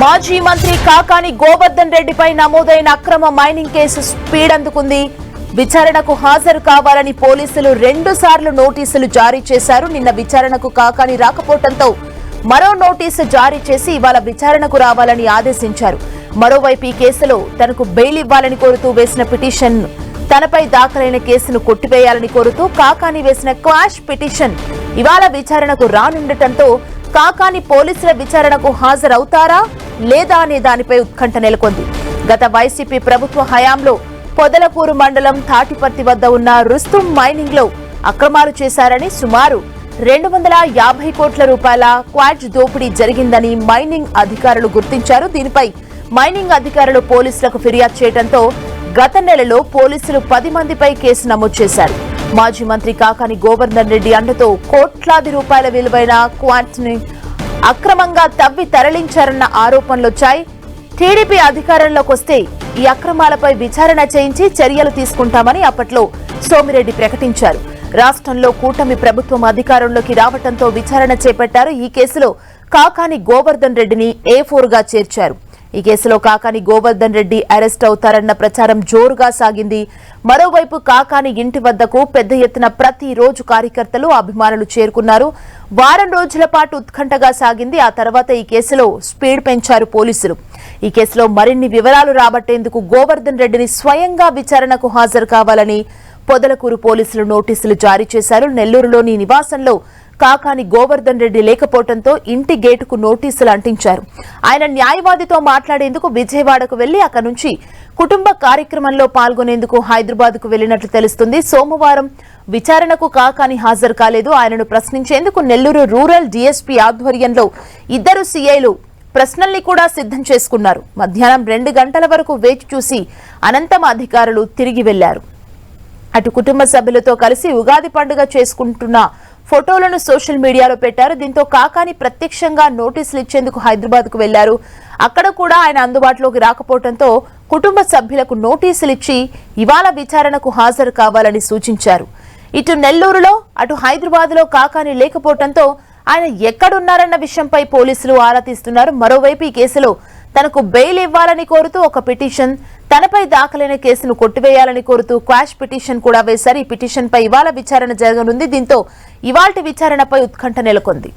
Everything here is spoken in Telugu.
మాజీ మంత్రి కాకాని గోవర్ధన్ రెడ్డిపై నమోదైన అక్రమ మైనింగ్ కేసు స్పీడ్ అందుకుంది. విచారణకు హాజరు కావాలని పోలీసులు రెండు సార్లు నోటీసులు జారీ చేశారు. నిన్న విచారణకు కాకాని రాకపోవడంతో మరో నోటీసు జారీ చేసి ఇవాళ విచారణకు రావాలని ఆదేశించారు. మరోవైపు ఈ కేసులో తనకు బెయిల్ ఇవ్వాలని కోరుతూ వేసిన పిటిషన్ తనపై దాఖలైన కేసును కొట్టివేయాలని కోరుతూ కాకాని వేసిన క్వాష్ పిటిషన్ ఇవాళ విచారణకు రానుండటంతో కాకాని పోలీసుల విచారణకు హాజరవుతారా? లేదా అనే దానిపై ఉత్కంఠ నెలకొంది. గత వైసీపీ ప్రభుత్వ హయాంలో పొదలకూరు మండలం తాటిపర్తి వద్ద ఉన్న రుస్తుం మైనింగ్లో అక్రమాలు చేశారని సుమారు రెండు వందల యాభై కోట్ల రూపాయల క్వాడ్జ్ దోపిడీ జరిగిందని మైనింగ్ అధికారులు గుర్తించారు. దీనిపై మైనింగ్ అధికారులు పోలీసులకు ఫిర్యాదు చేయడంతో గత నెలలో పోలీసులు పది మందిపై కేసు నమోదు చేశారు. మాజీ మంత్రి కాకాని గోవర్ధన్ రెడ్డి అండతో కోట్లాది రూపాయల విలువైన క్వాంట్స్ని అక్రమంగా తవ్వి తరలించారన్న ఆరోపణలొచ్చాయి టీడీపీ అధికారంలోకి వస్తే ఈ అక్రమాలపై విచారణ చేయించి చర్యలు తీసుకుంటామని అప్పట్లో సోమిరెడ్డి ప్రకటించారు. రాష్ట్రంలో కూటమి ప్రభుత్వం అధికారంలోకి రావడంతో విచారణ చేపట్టారు ఈ కేసులో కాకాని గోవర్ధన్ రెడ్డిని ఏ ఫోర్గా చేర్చారు. ఈ కేసులో కాకాని గోవర్ధన్ రెడ్డి అరెస్ట్ అవుతారన్న ప్రచారం జోరుగా సాగింది. మరోవైపు కాకాని ఇంటి వద్దకు పెద్ద ఎత్తున ప్రతిరోజు కార్యకర్తలు అభిమానులు చేరుకున్నారు. వారం రోజుల పాటు ఉత్కంఠగా సాగింది. ఆ తర్వాత ఈ కేసులో స్పీడ్ పెంచారు పోలీసులు. ఈ కేసులో మరిన్ని వివరాలు రాబట్టేందుకు గోవర్ధన్ రెడ్డిని స్వయంగా విచారణకు హాజరు కావాలని పొదలకూరు పోలీసులు నోటీసులు జారీ చేశారు. నెల్లూరులోని నివాసంలో కాకాని గోవర్ధన్ రెడ్డి లేకపోవడంతో ఇంటి గేటుకు నోటీసులు అంటించారు. ఆయన న్యాయవాదితో మాట్లాడేందుకు విజయవాడకు వెళ్ళి అక్కడి నుంచి కుటుంబ కార్యక్రమంలో పాల్గొనేందుకు హైదరాబాద్కు వెళ్ళినట్లు తెలుస్తుంది. సోమవారం విచారణకు కాకాని హాజరు కాలేదు. ఆయనను ప్రశ్నించేందుకు నెల్లూరు రూరల్ డీఎస్పీ ఆధ్వర్యంలో ఇద్దరు సీఐలు ప్రశ్నల్ని కూడా సిద్ధం చేసుకున్నారు. మధ్యాహ్నం రెండు గంటల వరకు వేచి చూసి అనంతం అధికారులు తిరిగి వెళ్ళారు. అటు కుటుంబ సభ్యులతో కలిసి ఉగాది పండుగ చేసుకుంటున్న ఫోటోలను సోషల్ మీడియాలో పెట్టారు. దీంతో కాకాని ప్రత్యక్షంగా నోటీసులు ఇచ్చేందుకు హైదరాబాద్కు వెళ్ళారు. అక్కడ కూడా ఆయన అందుబాటులోకి రాకపోవడంతో కుటుంబ సభ్యులకు నోటీసులు ఇచ్చి ఇవాళ విచారణకు హాజరు కావాలని సూచించారు. ఇటు నెల్లూరులో అటు హైదరాబాద్లో కాకాని లేకపోవడంతో ఆయన ఎక్కడున్నారన్న విషయంపై పోలీసులు ఆరా తీస్తున్నారు. మరోవైపు ఈ కేసులో తనకు బెయిల్ ఇవ్వాలని కోరుతూ ఒక పిటిషన్ తనపై దాఖలైన కేసును కొట్టివేయాలని కోరుతూ క్వాష్ పిటిషన్ కూడా వేశారు. ఈ పిటిషన్పై ఇవాళ విచారణ జరగనుంది. దీంతో ఇవాల్టి విచారణపై ఉత్కంఠ నెలకొంది.